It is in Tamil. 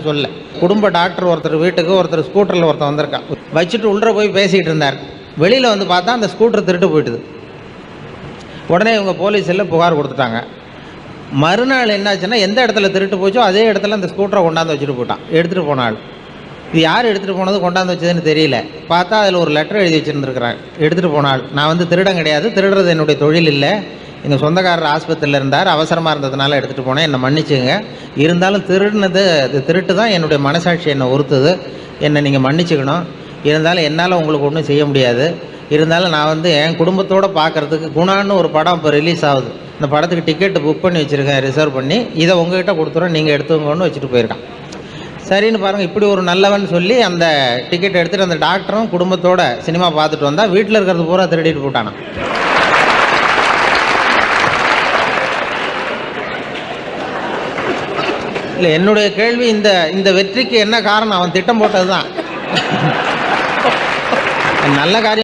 சொல்ல. குடும்ப டாக்டர் ஒருத்தர் வீட்டுக்கு ஒருத்தர் ஸ்கூட்டரில் ஒருத்தர் வந்திருக்கான். வச்சுட்டு உள்ளே போய் பேசிக்கிட்டு இருந்தார். வெளியில் வந்து பார்த்தா அந்த ஸ்கூட்டர் திருட்டு போயிட்டுது. உடனே இவங்க போலீஸில் புகார் கொடுத்துட்டாங்க. மறுநாள் என்னாச்சுன்னா எந்த இடத்துல திருட்டு போச்சோ அதே இடத்துல அந்த ஸ்கூட்டரை கொண்டாந்து வச்சுட்டு போட்டான் எடுத்துகிட்டு போனாள் இது யார் எடுத்துகிட்டு போனது கொண்டாந்து வச்சதுன்னு தெரியல. பார்த்தா அதில் ஒரு லெட்டர் எழுதி வச்சுருந்துருக்குறாங்க. எடுத்துகிட்டு போனாள் நான் வந்து திருடன் கிடையாது திருடுறது என்னுடைய தொழில் இல்லை. எங்கள் சொந்தக்காரர் ஆஸ்பத்திரியில் இருந்தார். அவசரமாக இருந்ததுனால எடுத்துகிட்டு போனேன். என்னை மன்னிச்சுங்க. இருந்தாலும் திருடினது அது திருட்டு தான் என்னுடைய மனசாட்சி என்னை ஒருத்துது என்னை நீங்கள் மன்னிச்சுக்கணும். இருந்தாலும் என்னால் உங்களுக்கு ஒன்றும் செய்ய முடியாது. இருந்தாலும் நான் வந்து என் குடும்பத்தோடு பார்க்குறதுக்கு குணான்னு ஒரு படம் இப்போ ரிலீஸ் ஆகுது. இந்த படத்துக்கு டிக்கெட் புக் பண்ணி வச்சுருக்கேன் ரிசர்வ் பண்ணி. இதை உங்ககிட்ட கொடுத்துறோம். நீங்கள் எடுத்துக்கோன்னு வச்சுட்டு போயிருக்கான். சரின்னு பாருங்கள் இப்படி ஒரு நல்லவன் சொல்லி அந்த டிக்கெட் எடுத்துகிட்டு அந்த டாக்டரும் குடும்பத்தோட சினிமா பார்த்துட்டு வந்தால் வீட்டில் இருக்கிறது பூரா திருடிட்டு போட்டானான் இல்லை என்னுடைய கேள்வி இந்த இந்த வெற்றிக்கு என்ன காரணம்? அவன் திட்டம் போட்டது தான் நல்ல காரியம்.